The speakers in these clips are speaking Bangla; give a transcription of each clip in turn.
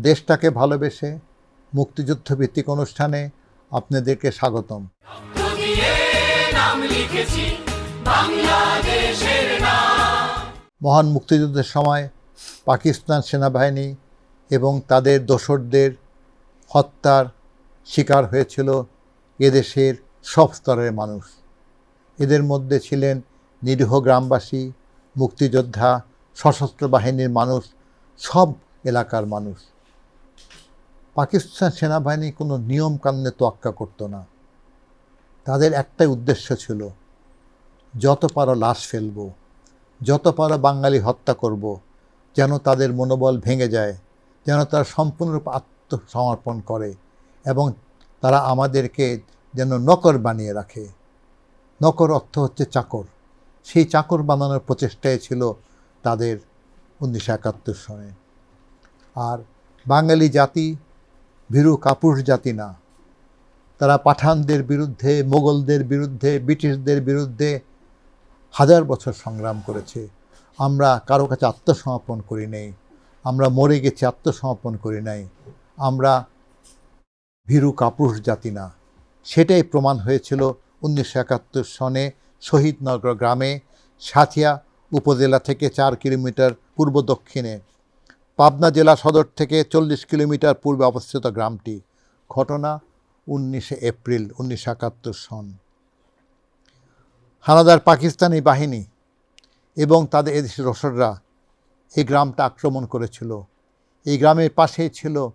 দেশটাকে ভালোবেসে মুক্তিযুদ্ধ ভিত্তিক অনুষ্ঠানে আপনাদেরকে স্বাগতম। মহান মুক্তিযুদ্ধের সময় পাকিস্তান সেনাবাহিনী এবং তাদের দোসরদের হত্যার শিকার হয়েছিল এদেশের সব স্তরের মানুষ। এদের মধ্যে ছিলেন নিরীহ গ্রামবাসী, মুক্তিযোদ্ধা, সশস্ত্র বাহিনীর মানুষ, সব এলাকার মানুষ। পাকিস্তান সেনাবাহিনী কোনো নিয়ম কানুনে তোয়াক্কা করতো না। তাদের একটাই উদ্দেশ্য ছিল, যত পারো লাশ ফেলব, যত পারো বাঙালি হত্যা করব, যেন তাদের মনোবল ভেঙে যায়, যেন তারা সম্পূর্ণরূপে আত্মসমর্পণ করে এবং তারা আমাদেরকে যেন নকর বানিয়ে রাখে। নকর অর্থ হচ্ছে চাকর। সেই চাকর বানানোর প্রচেষ্টায় ছিল তাদের উনিশশো একাত্তর সনে। আর বাঙালি জাতি ভীরু কাপুরুষ জাতি না। তারা পাঠানদের বিরুদ্ধে, মোগলদের বিরুদ্ধে, ব্রিটিশদের বিরুদ্ধে হাজার বছর সংগ্রাম করেছে। আমরা কারও কাছে আত্মসমর্পণ করি নাই। আমরা মরে গেছি, আত্মসমর্পণ করি নাই। আমরা ভীরু কাপুরুষ জাতি না। সেটাই প্রমাণ হয়েছিল উনিশশো একাত্তর সনে শহীদনগর গ্রামে সাথিয়া উপজেলা থেকে চার কিলোমিটার পূর্ব দক্ষিণে পাবনা জেলা সদর থেকে চল্লিশ কিলোমিটার পূর্বে অবস্থিত গ্রামটি। ঘটনা উনিশে এপ্রিল উনিশশো একাত্তর সন। হানাদার পাকিস্তানি বাহিনী এবং তাদের এদেশের রসদরা এই গ্রামটা আক্রমণ করেছিল। এই গ্রামের পাশেই ছিল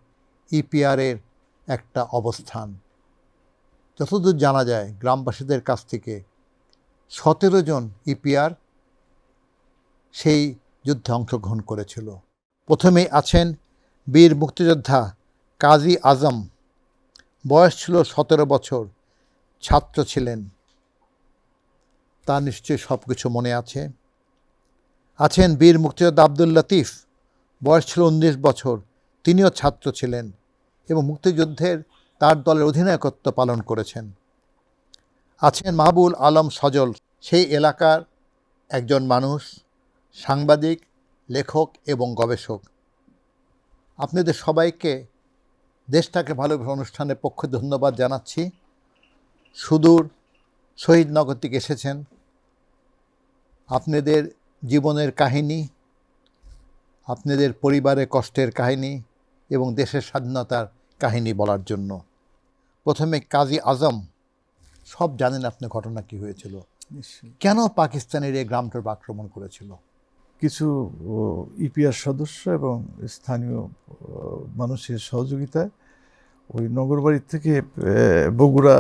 ইপিআরের একটা অবস্থান। যতদূর জানা যায়, গ্রামবাসীদের কাছ থেকে সতেরো জন ইপিআর সেই যুদ্ধে অংশগ্রহণ করেছিল। প্রথমেই আছেন বীর মুক্তিযোদ্ধা কাজী আজম। বয়স ছিল সতেরো বছর, ছাত্র ছিলেন। তা নিশ্চয়ই সব কিছু মনে আছে। আছেন বীর মুক্তিযোদ্ধা আব্দুল লতিফ। বয়স ছিল উনিশ বছর, তিনিও ছাত্র ছিলেন এবং মুক্তিযুদ্ধের তার দলের অধিনায়কত্ব পালন করেছেন। আছেন মাহবুল আলম সজল। সেই এলাকার একজন মানুষ, সাংবাদিক লেখক এবং গবেষক। আপনাদের সবাইকে দেশটাকে ভালোবাসা অনুষ্ঠানের পক্ষে ধন্যবাদ জানাচ্ছি। সুদূর শহীদনগর থেকে এসেছেন। আপনাদের জীবনের কাহিনী আপনাদের পরিবারের কষ্টের কাহিনী এবং দেশের স্বাধীনতার কাহিনী বলার জন্য। প্রথমে কাজী আজম সব জানেন আপনি ঘটনা কি হয়েছিল। কেন পাকিস্তানের এই গ্রামটার আক্রমণ করেছিল? কিছু ইপিআর সদস্য এবং স্থানীয় মানুষের সহযোগিতায় ওই নগরবাড়ির থেকে বগুড়া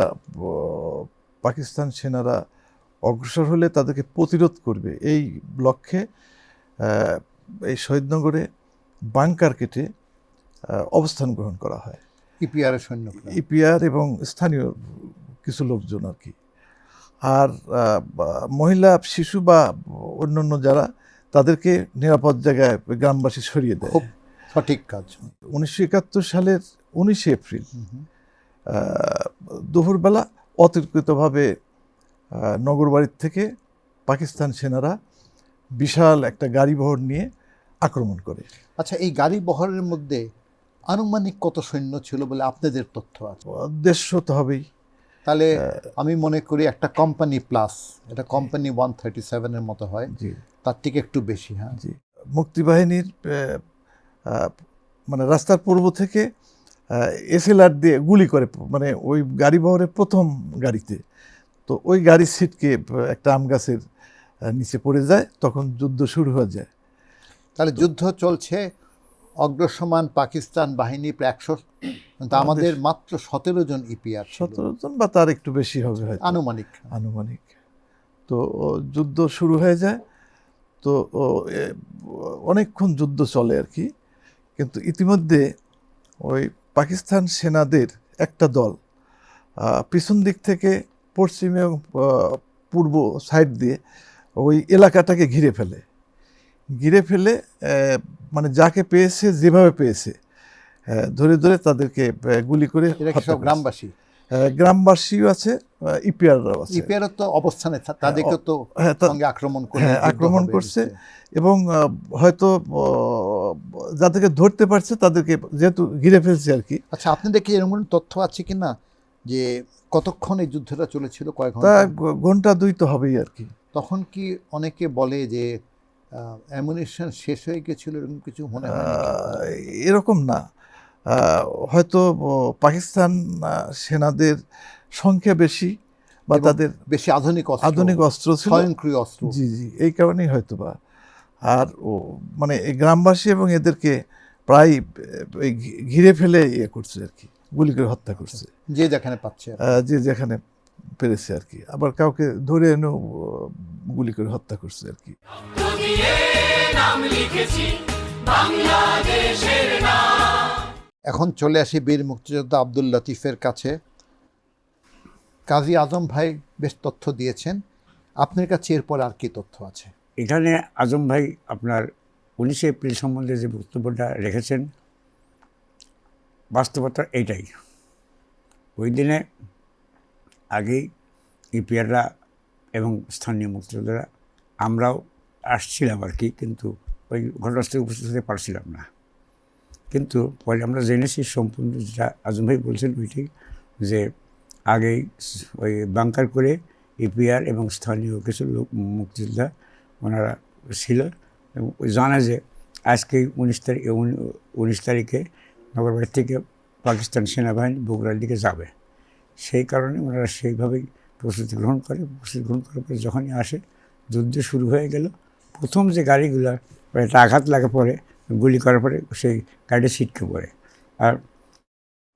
পাকিস্তান সেনারা অগ্রসর হলে তাদেরকে প্রতিরোধ করবে। এই লক্ষ্যে এই শহীদনগরে বাংকার কেটে অবস্থান গ্রহণ করা হয়। ইপিআরের সৈন্যরা। ইপিআর এবং স্থানীয় কিছু লোকজন আর কি। আর মহিলা শিশু বা অন্যান্য যারা তাদেরকে নিরাপদ জায়গায় গ্রামবাসী সরিয়ে দেয়। সঠিক কাজ। উনিশশো একাত্তর সালের উনিশে এপ্রিল দুপুরবেলা অতিরিক্তভাবে নগরবাড়ির থেকে পাকিস্তান সেনারা বিশাল একটা গাড়ি বহর নিয়ে আক্রমণ করে। আচ্ছা এই গাড়ি বহরের মধ্যে আনুমানিক কত সৈন্য ছিল বলে আপনাদের তথ্য আছে? দেড়শো তো হবেই। তাহলে আমি মনে করি একটা কোম্পানি প্লাস এটা কোম্পানি ওয়ান থার্টি সেভেনের মতো হয় জি। তার থেকে একটু বেশি হ্যাঁ। জি। মুক্তিবাহিনীর মানে রাস্তার পূর্ব থেকে এসএলআর দিয়ে গুলি করে মানে ওই গাড়ি বহরের প্রথম গাড়িতে। তো ওই গাড়ির সিটকে একটা আম গাছের নিচে পড়ে যায় তখন যুদ্ধ শুরু হয়ে যায়। তাহলে যুদ্ধ চলছে অগ্রসমান পাকিস্তান বাহিনী প্রায় একশো আমাদের মাত্র সতেরো জন ইপিআর সতেরো জন বা তার একটু বেশি হবে আনুমানিক। আনুমানিক। তো যুদ্ধ শুরু হয়ে যায়। তো অনেকক্ষণ যুদ্ধ চলে আর কি। কিন্তু ইতিমধ্যে ওই পাকিস্তান সেনাদের একটা দল পিছন দিক থেকে পশ্চিম এবং পূর্ব সাইড দিয়ে ওই এলাকাটাকে ঘিরে ফেলে। ঘিরে ফেলে মানে যাকে পেয়েছে যেভাবে পেয়েছে ধরে ধরে তাদেরকে গুলি করে কি। গ্রামবাসী? গ্রামবাসীও আছে ইপিআররাও আছে। ইপিআর তো অবস্থানে তাদেরকে তো হ্যাঁ, সঙ্গে আক্রমণ করে হ্যাঁ, আক্রমণ করছে। এবং হয়তো যাদেরকে ধরতে পারছে তাদেরকে যেহেতু ঘিরে ফেলছে আর কি। আচ্ছা আপনাদের কি এরকম কোনো তথ্য আছে কিনা যে কতক্ষণ এই যুদ্ধটা চলেছিল কয়েক ঘণ্টা? ঘণ্টা দুই তো হবেই আর কি। তখন কি অনেকে বলে যে অ্যামুনিশন শেষ হয়ে গেছিল এরকম কিছু মনে হয় এরকম না। হয়তো পাকিস্তান সেনাদের সংখ্যা বেশি বা তাদের বেশি আধুনিক আধুনিক অস্ত্র স্বয়ংক্রিয় অস্ত্র। জি জি এই কারণেই হয়তো বা। আর ও মানে এই গ্রামবাসী এবং এদেরকে প্রায় ঘিরে ফেলে ইয়ে করছে আর কি গুলি করে হত্যা করছে। যে যেখানে পাচ্ছে যে যেখানে পেরেছে আর কি। আবার কাউকে ধরে এনেও আহ, গুলি করে হত্যা করছে আর কি। এখন চলে আসি বীর মুক্তিযোদ্ধা আব্দুল লতিফের কাছে। কাজী আজম ভাই বেশ তথ্য দিয়েছেন। আপনার কাছে এরপর আর কি তথ্য আছে? এখানে আজম ভাই আপনার উনিশে এপ্রিল সম্বন্ধে যে বক্তব্যটা রেখেছেন বাস্তবতা এইটাই ওই দিনে আগেই ইপিআররা এবং স্থানীয় মুক্তিযোদ্ধারা আমরাও আসছিলাম আর কি, কিন্তু ওই ঘটনাস্থলে উপস্থিত হতে পারছিলাম না। কিন্তু পরে আমরা জেনেছি সম্পূর্ণ যেটা আজম ভাই বলছেন ওইটি, যে আগেই ওই বাংকার করে ইপিআর এবং স্থানীয় কিছু লোক, মুক্তিযোদ্ধা ওনারা ছিল এবং জানা যে আজকে উনিশ তারিখ উনিশ তারিখে নগরবাড়ি থেকে পাকিস্তান সেনাবাহিনী বগুড়ার দিকে যাবে। সেই কারণে ওনারা সেইভাবেই প্রস্তুতি গ্রহণ করে। প্রস্তুতি গ্রহণ করার পরে যখনই আসে যুদ্ধ শুরু হয়ে গেল। প্রথম যে গাড়িগুলো একটা আঘাত লাগা পরে গুলি করার পরে সেই গাড়িটা ছিটকে পড়ে। আর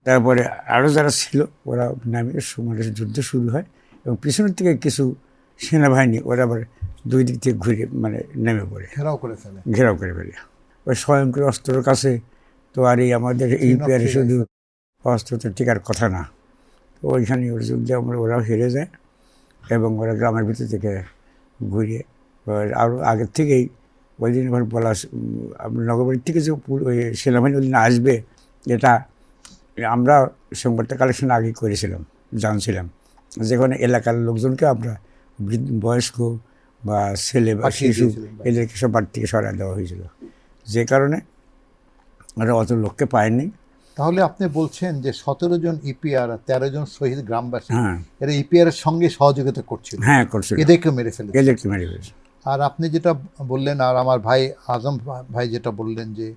তারপরে আরও যারা ছিল ওরা নামিয়ে মানে যুদ্ধ শুরু হয় এবং পিছনের থেকে কিছু সেনাবাহিনী ওরা আবার দুই দিক থেকে ঘুরে মানে নেমে পড়ে। ঘেরাও করে ফেলে। ঘেরাও করে ফেলে। ওই স্বয়ংক্রিয় অস্ত্রের কাছে তো আর এই আমাদের এই পেয়ারে শুধু অস্ত্র তো টিকার কথা না। তো ওইখানে ওর যুদ্ধে আমরা ওরাও হেরে যায় এবং ওরা গ্রামের ভিতর থেকে ঘুরিয়ে আরও আগের থেকেই ওই দিন এবার বলা নগরবাড়ির থেকে যে ওই সেনাবাহিনী ওই দিন আসবে এটা আমরা সংবাদটা কালেকশন আগে করেছিলাম জানছিলাম। যেখানে এলাকার লোকজনকে আমরা বৃদ্ধ বয়স্ক বা ছেলে বা শিশু এদেরকে সব বাড়ি থেকে সরাই দেওয়া হয়েছিল। যে কারণে ওরা অত লোককে পায়নি। তাহলে আপনি বলছেন যে সতেরো জন ইপিআর আর তেরো জন শহীদ গ্রামবাসী হ্যাঁ। এরা ইপিআর এর সঙ্গে সহযোগিতা করছিল। হ্যাঁ করছিল। এদেরকে মেরে ফেলে এদেরকে মেরে ফেলেছে। আর আপনি যেটা বললেন আর আমার ভাই আজম ভাই যেটা বললেন যে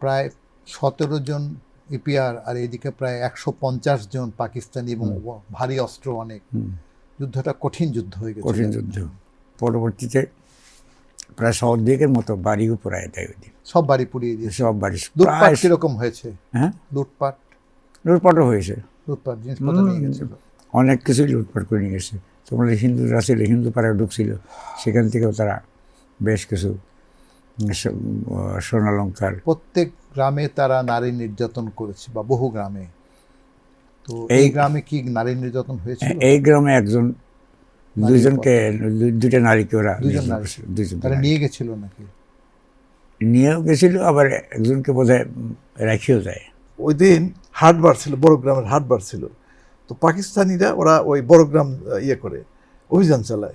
প্রায় সতেরো জন ইপিআর আর এদিকে প্রায় একশো পঞ্চাশ জন পাকিস্তানি এবং ভারী অস্ত্র অনেক যুদ্ধটা কঠিন যুদ্ধ হয়ে গেছে কঠিন যুদ্ধ। পরবর্তীতে প্রায় শহর দিকের মতো বাড়িও পড়ায় দেয় ওই দিন। সব বাড়ি পুড়িয়ে দিয়েছে। সব বাড়ি লুটপাট কীরকম হয়েছে? হ্যাঁ? লুটপাট? লুটপাটও হয়েছে। লুটপাট জিনিসপত্র নিয়ে গেছিল? অনেক কিছুই লুটপাট করে নিয়ে গেছে। তোমরা হিন্দুরা ছিল হিন্দু পাড়ায় ঢুকছিল সেখান থেকেও তারা বেশ কিছু উম, স- উম, স্বর্ণালঙ্কার প্রত্যেক গ্রামে তারা নারী নির্যাতন করেছে বা বহু গ্রামে। তো এই এই- গ্রামে কি নারী নির্যাতন হয়েছে এই গ্রামে একজন দুইজনকে দু- দুইটা নারীকে ওরা দুইজন তারা নিয়ে গেছিল নাকি? নিয়েও গেছিল আবার একজনকে বোধহয় রাখিও যায়। ওই দিন হাটবার বাড়ছিল বড় গ্রামের হাটবার ছিল তো পাকিস্তানিরা ওরা ওই বড় গ্রাম ইয়ে করে অভিযান চালায়।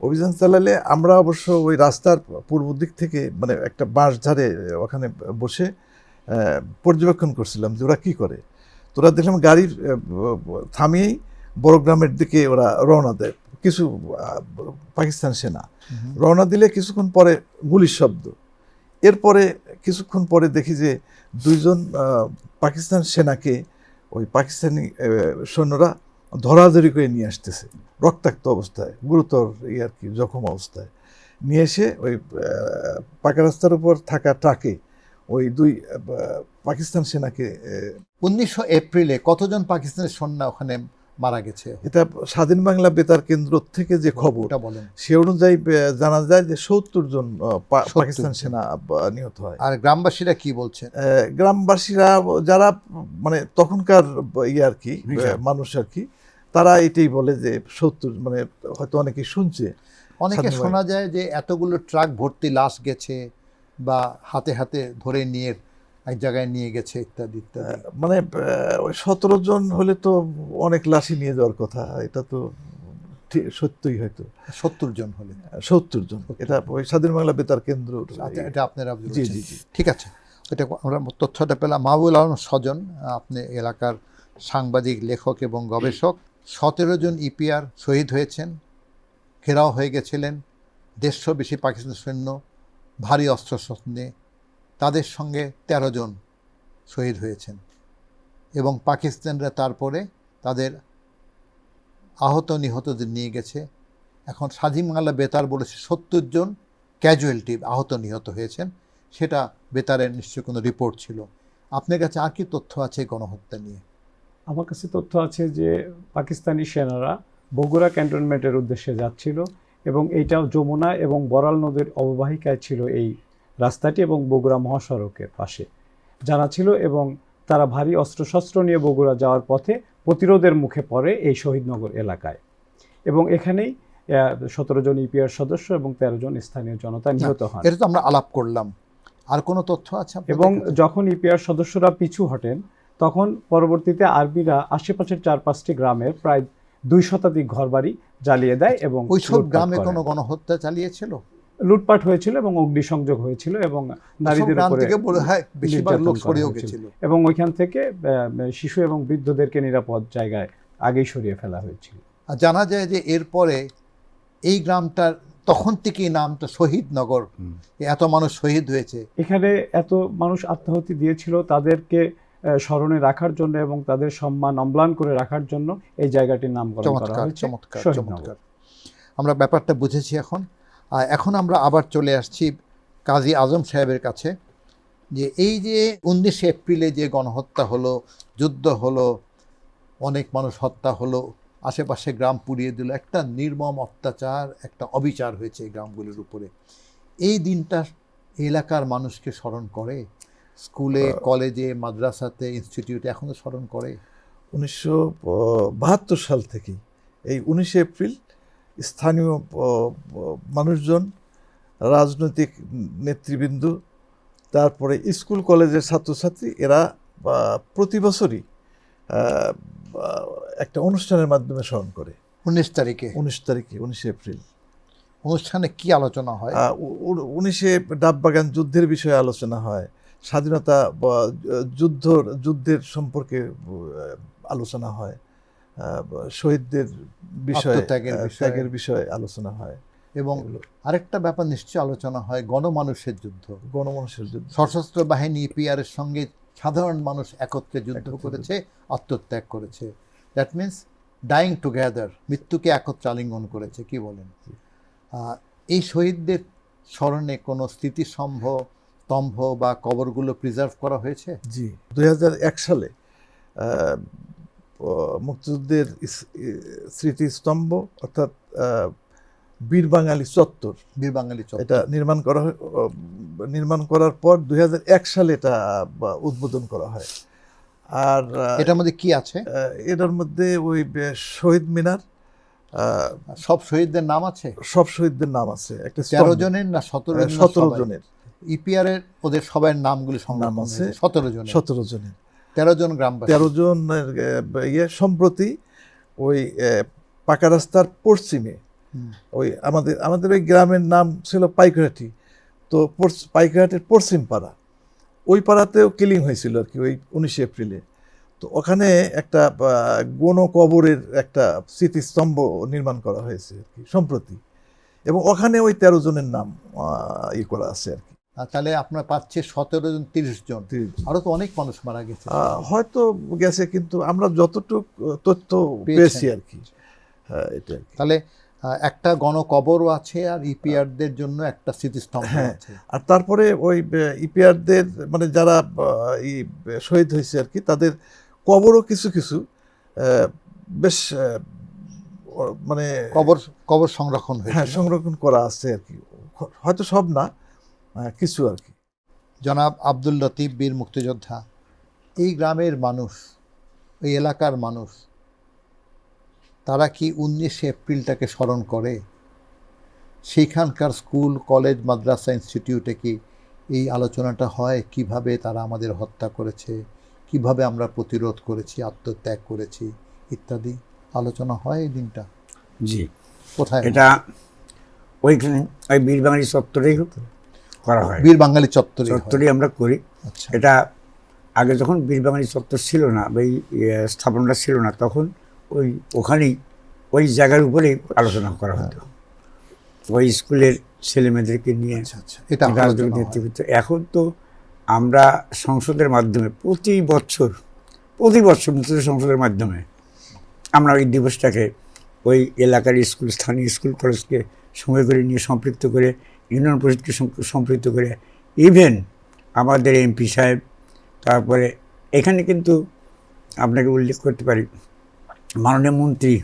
অভিযান চালালে আমরা অবশ্য ওই রাস্তার পূর্ব দিক থেকে মানে একটা বাঁশ ধারে ওখানে বসে পর্যবেক্ষণ করছিলাম যে ওরা কী করে। তোরা দেখলাম গাড়ির থামিয়েই বড় গ্রামের দিকে ওরা রওনা দেয়। কিছু পাকিস্তান সেনা। রওনা দিলে কিছুক্ষণ পরে গুলির শব্দ। এরপরে কিছুক্ষণ পরে দেখি যে দুইজন পাকিস্তান সেনাকে, ওই পাকিস্তানি সৈন্যরা ধরাধরি করে নিয়ে আসতেছে। রক্তাক্ত অবস্থায়, গুরুতর ই আর কি, জখম অবস্থায়। নিয়ে এসে ওই পাকা রাস্তার উপর থাকা ট্রাকে ওই দুই পাকিস্তান সেনাকে উনিশশো এপ্রিলে কতজন পাকিস্তানের সৈন্য ওখানে মারা গেছে। এটা স্বাধীন বাংলা বেতার কেন্দ্র থেকে যে খবর সে অনুযায়ী জানা যায় যে সত্তর জন আহ, পা- 70 পাকিস্তান সেনা নিহত হয়। আর গ্রামবাসীরা কি বলছেন গ্রামবাসীরা যারা মানে তখনকার ইয়ে আর কি মানুষ আর কি তারা এটাই বলে যে সত্তর মানে হয়তো অনেকেই শুনছে। অনেকে শোনা যায় যে এতগুলো ট্রাক ভর্তি লাশ গেছে বা হাতে হাতে ধরে নিয়ে এক জায়গায় নিয়ে গেছে ইত্যাদি ইত্যাদি। মানে ওই সতেরো জন হলে তো অনেক লাশি নিয়ে যাওয়ার কথা এটা তো সত্যই হয়তো। সত্তর জন হলে। সত্তর জন এটা ওই স্বাধীন বাংলা বেতার কেন্দ্র। আচ্ছা এটা আপনারা জি জি জি। ঠিক আছে এটা আমরা তথ্যটা পেলাম। মাহবুল আলম স্বজন আপনি এলাকার সাংবাদিক লেখক এবং গবেষক। সতেরো জন ইপিআর শহীদ হয়েছেন ঘেরাও হয়ে গেছিলেন। দেড়শো বেশি পাকিস্তান সৈন্য ভারী অস্ত্রশস্ত্র নিয়ে তাদের সঙ্গে তেরো জন শহীদ হয়েছেন। এবং পাকিস্তানরা তারপরে তাদের আহত নিহতদের নিয়ে গেছে। এখন বাংলা বেতার বলেছে সত্তর জন ক্যাজুয়ালিটি আহত নিহত হয়েছেন। সেটা বেতারের নিশ্চয়ই কোনো রিপোর্ট ছিল। আপনার কাছে আর কি তথ্য আছে গণহত্যা নিয়ে? আমার কাছে তথ্য আছে যে পাকিস্তানি সেনারা বগুড়া ক্যান্টনমেন্টের উদ্দেশ্যে যাচ্ছিল এবং এইটাও যমুনা এবং বরাল নদীর অববাহিকায় ছিল এই রাস্তাটি এবং বগুড়া মহাসড়কের পাশে। জানা ছিল এবং তারা ভারী অস্ত্রশস্ত্র নিয়ে বগুড়া যাওয়ার পথে প্রতিরোধের মুখে পড়ে এই শহীদনগর এলাকায়। এবং এখানেই সতেরো জন ইপিআর সদস্য এবং তেরো জন স্থানীয় জনতা নিহত হন। এটা তো আমরা আলাপ করলাম। আর কোনো তথ্য আছে এবং যখন ইপিআর সদস্যরা পিছু হটেন তখন পরবর্তীতে আরবিরা আশেপাশের চার পাঁচটি গ্রামের প্রায় দুই শতাধিক ঘরবাড়ি জ্বালিয়ে দেয় এবং ওইসব গ্রামে কোনো গণহত্যা চালিয়েছিল? লুটপাট হয়েছিল এবং অগ্নিসংযোগ হয়েছিল এবং নারীদের উপরে হয় এবং ওইখান থেকে শিশু এবং বৃদ্ধদেরকে নিরাপদ জায়গায় আগেই সরিয়ে ফেলা হয়েছিল। আর জানা যায় যে এরপরে এই গ্রামটার তখন থেকেই নামটা শহীদ নগর এত মানুষ শহীদ হয়েছে। এখানে এত মানুষ আত্মাহতি দিয়েছিল তাদেরকে স্মরণে রাখার জন্য এবং তাদের সম্মান অম্লান করে রাখার জন্য এই জায়গাটির নামকরণ করা হয়েছে চমৎকার চমৎকার। আমরা ব্যাপারটা বুঝেছি এখন। এখন আমরা আবার চলে আসছি কাজী আজম সাহেবের কাছে যে এই যে উনিশে এপ্রিলে যে গণহত্যা হলো যুদ্ধ হলো অনেক মানুষ হত্যা হলো আশেপাশে গ্রাম পুড়িয়ে দিল একটা নির্মম অত্যাচার একটা অবিচার হয়েছে এই গ্রামগুলির উপরে। এই দিনটা এলাকার মানুষকে স্মরণ করে? স্কুলে কলেজে মাদ্রাসাতে ইনস্টিটিউটে এখনও স্মরণ করে? উনিশশো বাহাত্তর সাল থেকেই এই উনিশে এপ্রিল স্থানীয় মানুষজন রাজনৈতিক নেতৃবৃন্দ তারপরে স্কুল কলেজের ছাত্রছাত্রী এরা প্রতি বছরই একটা অনুষ্ঠানের মাধ্যমে স্মরণ করে। উনিশ তারিখে? উনিশ তারিখে উনিশে এপ্রিল। অনুষ্ঠানে কি আলোচনা হয়? উনিশে ডাববাগান যুদ্ধের বিষয়ে আলোচনা হয়। স্বাধীনতা বা যুদ্ধ যুদ্ধের সম্পর্কে আলোচনা হয়। শহীদদের বিষয়ে। ত্যাগের বিষয়ে আলোচনা হয়। এবং আরেকটা ব্যাপার নিশ্চয় আলোচনা হয় গণমানুষের যুদ্ধ। গণমানুষের যুদ্ধ। সশস্ত্র বাহিনী ইপিআর এর সঙ্গে সাধারণ মানুষ একত্রে যুদ্ধ করেছে আত্মত্যাগ করেছে। দ্যাট মিন্স ডাইং টুগেদার মৃত্যুকে একত্রে আলিঙ্গন করেছে কি বলেন? এই শহীদদের স্মরণে কোনো স্মৃতিস্তম্ভ স্তম্ভ বা কবরগুলো প্রিজার্ভ করা হয়েছে? জি। দুই হাজার এক সালে মুক্তিযুদ্ধের স্মৃতিস্তম্ভ অর্থাৎ বীর বাঙালি চত্বর। বীর বাঙালি চত্বর। এটা নির্মাণ করা হয় নির্মাণ করার পর দুই হাজার এক সালে এটা উদ্বোধন করা হয়। আর এটার মধ্যে কি আছে? এটার মধ্যে ওই শহীদ মিনার আহ, সব শহীদদের নাম আছে? সব শহীদদের নাম আছে একটা তেরো জনের না সতেরো সতেরো জনের। ইপিআর এর ওদের সবার নামগুলি নাম সংগ্রাম আছে। আছে সতেরো জনের। সতেরো জনের। তেরো জন গ্রাম তেরো জন ইয়ে সম্প্রতি ওই পাকা রাস্তার পশ্চিমে ওই আমাদের আমাদের ওই গ্রামের নাম ছিল পাইকরাটি। তো পাইকরাটির পশ্চিম পাড়া ওই পাড়াতেও কিলিং হয়েছিল আর কি ওই উনিশে এপ্রিলে। তো ওখানে একটা গণ কবরের একটা স্মৃতিস্তম্ভ নির্মাণ করা হয়েছে আর কি সম্প্রতি। এবং ওখানে ওই তেরো জনের নাম ই করা আছে আর কি। তাহলে আপনার পাচ্ছে সতেরো জন তিরিশ জন। আরও তো অনেক মানুষ মারা গেছে। হয়তো গেছে কিন্তু আমরা যতটুক তথ্য পেয়েছি আর কি। হ্যাঁ তাহলে একটা গণকবরও আছে আর ইপিআরদের জন্য একটা স্মৃতিস্তম্ভ হ্যাঁ। আছে। আর তারপরে ওই ইপিআরদের মানে যারা ই শহীদ হয়েছে আর কি তাদের কবরও কিছু কিছু বেশ মানে কবর কবর সংরক্ষণ হ্যাঁ হয়েছে সংরক্ষণ করা আছে আর কি। হয়তো সব না কিছু আর কি। জনাব আব্দুল লতিফ বীর মুক্তিযোদ্ধা এই গ্রামের মানুষ এই এলাকার মানুষ তারা কি উনিশে এপ্রিলটাকে স্মরণ করে? সেইখানকার স্কুল কলেজ মাদ্রাসা ইনস্টিটিউটে কি এই আলোচনাটা হয়? কীভাবে তারা আমাদের হত্যা করেছে? কীভাবে আমরা প্রতিরোধ করেছি আত্মত্যাগ করেছি ইত্যাদি আলোচনা হয় এই দিনটা? জি। কোথায়? এটা ওইখানে ওই বীরবাঙালি চত্বরেই করা হয়। বীর বাঙালি চত্বরে। চত্বরেই আমরা করি। আচ্ছা। এটা আগে যখন বীর বাঙালি চত্বর ছিল না বা এই স্থাপনটা ছিল না তখন ওই ওখানেই ওই জায়গার উপরেই আলোচনা করা হতো। ওই স্কুলের ছেলেমেয়েদেরকে নিয়ে আচ্ছা আচ্ছা। এটা রাজনৈতিক নেতৃত্ব। এখন তো আমরা সংসদের মাধ্যমে প্রতি বছর প্রতি বছর সংসদের মাধ্যমে আমরা ওই দিবসটাকে ওই এলাকার স্কুল স্থানীয় স্কুল কলেজকে সঙ্গে করে নিয়ে সম্পৃক্ত করে ইউনিয়ন পরিষদকে সম্পৃক্ত করে ইভেন আমাদের এমপি সাহেব তারপরে এখানে কিন্তু আপনাকে উল্লেখ করতে পারি মাননীয় মন্ত্রী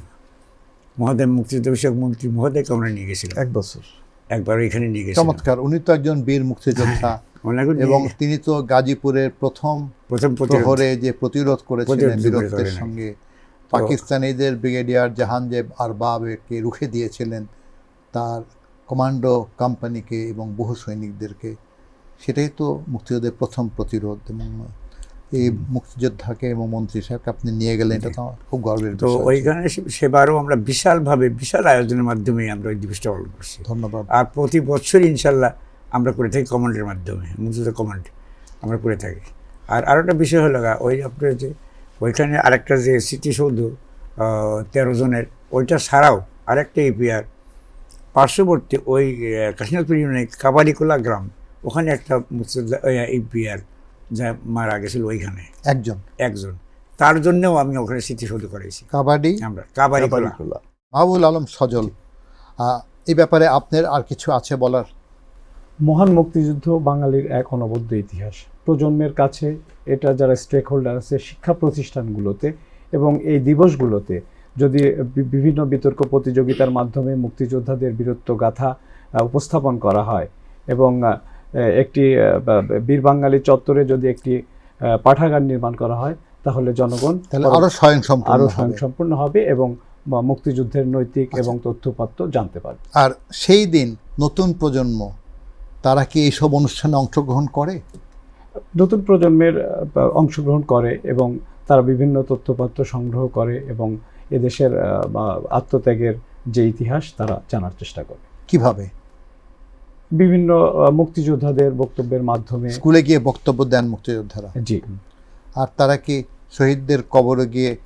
মহোদয় মুক্তিযুদ্ধ বিষয়ক মন্ত্রী মহোদয়কে আমরা নিয়ে গেছিলাম। এক বছর। একবার এখানে নিয়ে গেছিলাম। চমৎকার উনি তো একজন বীর মুক্তিযোদ্ধা ওনাকে এবং তিনি তো গাজীপুরের প্রথম প্রথম প্রহরে যে প্রতিরোধ করেছিলেন বীরত্বের সঙ্গে পাকিস্তানিদের ব্রিগেডিয়ার জাহানজেব আরবাবকে রুখে দিয়েছিলেন তার কমান্ডো কোম্পানিকে এবং বহু সৈনিকদেরকে সেটাই তো মুক্তিযুদ্ধের প্রথম প্রতিরোধ এবং এই মুক্তিযোদ্ধাকে এবং মন্ত্রী সাহেবকে আপনি নিয়ে গেলেন এটা তো খুব গর্বের তো ওইখানে সেবারও আমরা বিশালভাবে বিশাল আয়োজনের মাধ্যমে আমরা ওই দিবসটা পালন করছি। ধন্যবাদ। আর প্রতি বছর ইনশাল্লাহ আমরা করে থাকি কমান্ডের মাধ্যমে মুক্তিযুদ্ধ কমান্ড আমরা করে থাকি। আর আরও একটা বিষয় হলো গা, ওই আপনার যে ওইখানে আরেকটা যে স্মৃতিসৌধ তেরো জনের ওইটা ছাড়াও আরেকটা ইপিআর পার্শ্ববর্তী ওই কাশীনাথপুর ইউনিয়নের কাবালিকোলা গ্রাম ওখানে একটা মুক্তিযোদ্ধা ইপিআর যা মারা গেছিল ওইখানে। একজন? একজন। তার জন্যও আমি ওখানে স্মৃতিসৌধ করেছি। কাবাডি? আমরা কাবালিকোলা। বাড়িগুলা। মাহবুল আলম সজল এই ব্যাপারে আপনার আর কিছু আছে বলার? মহান মুক্তিযুদ্ধ বাঙালির এক অনবদ্য ইতিহাস। প্রজন্মের কাছে এটা যারা স্টেক হোল্ডার আছে শিক্ষা প্রতিষ্ঠানগুলোতে এবং এই দিবসগুলোতে যদি বিভিন্ন বিতর্ক প্রতিযোগিতার মাধ্যমে মুক্তিযোদ্ধাদের বীরত্ব গাথা উপস্থাপন করা হয় এবং একটি বীর বাঙালি চত্বরে যদি একটি পাঠাগার নির্মাণ করা হয় তাহলে জনগণ তাহলে আরও স্বয়ংসম্পূর্ণ আরও হবে। স্বয়ংসম্পূর্ণ হবে এবং মুক্তিযুদ্ধের নৈতিক এবং তথ্যপাত্র জানতে পারবে। আর সেই দিন নতুন প্রজন্ম তারা কি এইসব অনুষ্ঠানে অংশগ্রহণ করে? নতুন প্রজন্মের অংশগ্রহণ করে এবং তারা বিভিন্ন তথ্যপত্র সংগ্রহ করে এবং এদেশের আত্মত্যাগের যে ইতিহাস তারা জানার চেষ্টা করে। কীভাবে? বিভিন্ন মুক্তিযোদ্ধাদের বক্তব্যের মাধ্যমে স্কুলে গিয়ে বক্তব্য দেন মুক্তিযোদ্ধারা। জি। আর তারা কি শহীদদের কবরে গিয়ে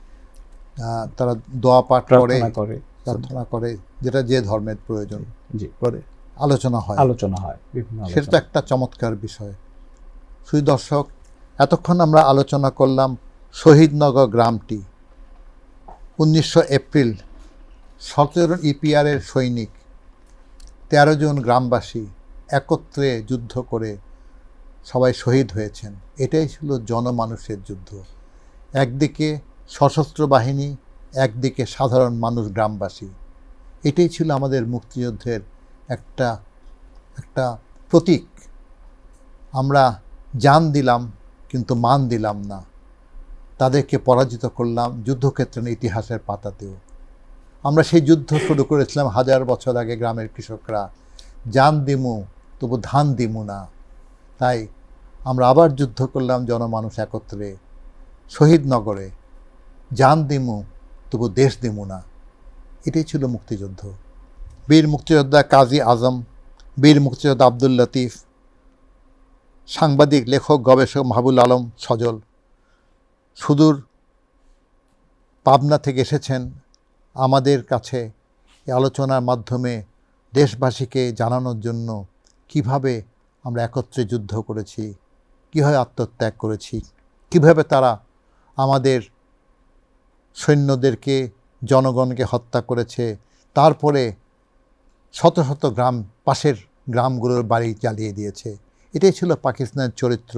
তারা দোয়া পাঠ করে? প্রার্থনা করে। প্রার্থনা করে যেটা যে ধর্মের প্রয়োজন। জি। করে। আলোচনা হয়। আলোচনা হয় বিভিন্ন সেটা তো একটা চমৎকার বিষয়। সুই দর্শক এতক্ষণ আমরা আলোচনা করলাম শহীদনগর গ্রামটি। উনিশশো এপ্রিল, সতেরো ইপিআরের সৈনিক, তেরো জন গ্রামবাসী একত্রে যুদ্ধ করে সবাই শহীদ হয়েছেন। এটাই ছিল জনমানুষের যুদ্ধ। একদিকে সশস্ত্র বাহিনী, একদিকে সাধারণ মানুষ গ্রামবাসী। এটাই ছিল আমাদের মুক্তিযুদ্ধের একটা একটা প্রতীক। আমরা জান দিলাম, কিন্তু মান দিলাম না। তাদেরকে পরাজিত করলাম যুদ্ধক্ষেত্রে না, ইতিহাসের পাতাতেও। আমরা সেই যুদ্ধ শুরু করেছিলাম হাজার বছর আগে গ্রামের কৃষকরা। জান দিমু তবু ধান দিমু না। তাই আমরা আবার যুদ্ধ করলাম জনমানুষ একত্রে। শহীদনগরে জান দিমু তবু দেশ দিমু না। এটাই ছিল মুক্তিযুদ্ধ। বীর মুক্তিযোদ্ধা কাজী আজম বীর মুক্তিযোদ্ধা আব্দুল লতিফ সাংবাদিক লেখক গবেষক মাহবুল আলম সজল। সুদূর পাবনা থেকে এসেছেন। আমাদের কাছে আলোচনার মাধ্যমে দেশবাসীকে জানানোর জন্য কীভাবে আমরা একত্রে যুদ্ধ করেছি, কীভাবে আত্মত্যাগ করেছি, কীভাবে তারা আমাদের সৈন্যদেরকে, জনগণকে হত্যা করেছে, তারপরে শত শত গ্রাম, পাশের গ্রামগুলোর বাড়ি জ্বালিয়ে দিয়েছে। এটাই ছিল পাকিস্তানের চরিত্র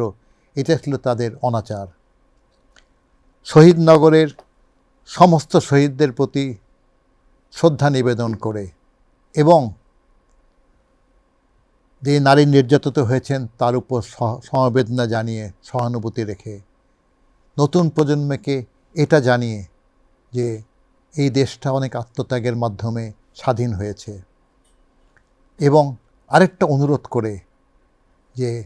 এটা ছিল তাদের অনাচার। শহীদনগরের সমস্ত শহীদদের প্রতি শ্রদ্ধা নিবেদন করে এবং যে নারী নির্যাতিত হয়েছেন, তার উপর সমবেদনা জানিয়ে, সহানুভূতি রেখে নতুন প্রজন্মকে এটা জানিয়ে যে এই দেশটা অনেক আত্মত্যাগের মাধ্যমে স্বাধীন হয়েছে। এবং আরেকটা অনুরোধ করে যে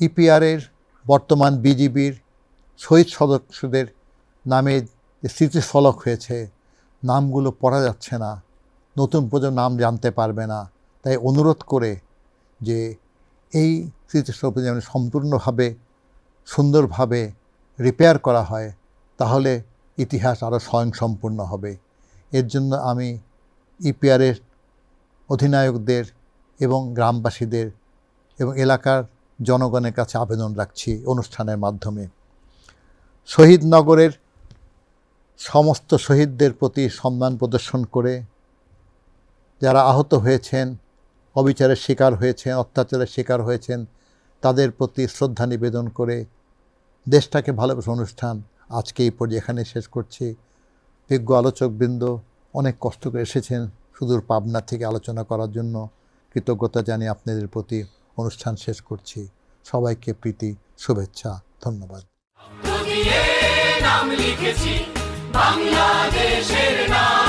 ইপিআরের বর্তমান বিজিবির শহীদ সদস্যদের নামে যে স্মৃতিফলক হয়েছে, নামগুলো পড়া যাচ্ছে না, নতুন প্রজন্ম নাম জানতে পারবে না। তাই অনুরোধ করে যে এই স্মৃতিস্তম্ভ যেন সম্পূর্ণভাবে, সুন্দরভাবে রিপেয়ার করা হয়, তাহলে ইতিহাস আরও স্বয়ংসম্পূর্ণ হবে। এর জন্য আমি ইপিআরের অধিনায়কদের এবং গ্রামবাসীদের এবং এলাকার জনগণের কাছে আবেদন রাখছি অনুষ্ঠানের মাধ্যমে। শহীদনগরের সমস্ত শহীদদের প্রতি সম্মান প্রদর্শন করে যারা আহত হয়েছেন, অবিচারের শিকার হয়েছেন, অত্যাচারের শিকার হয়েছেন, তাদের প্রতি শ্রদ্ধা নিবেদন করে দেশটাকে ভালোবাসা অনুষ্ঠান আজকে এই পর্যায়ে এখানে শেষ করছি। বিজ্ঞ আলোচকবৃন্দ অনেক কষ্ট করে এসেছেন সুদূর পাবনা থেকে আলোচনা করার জন্য। কৃতজ্ঞতা জানিয়ে আপনাদের প্রতি অনুষ্ঠান শেষ করছি। সবাইকে প্রীতি, শুভেচ্ছা, ধন্যবাদ। দিয়ে নাম লিখেছি। বাংলাদেশের নাম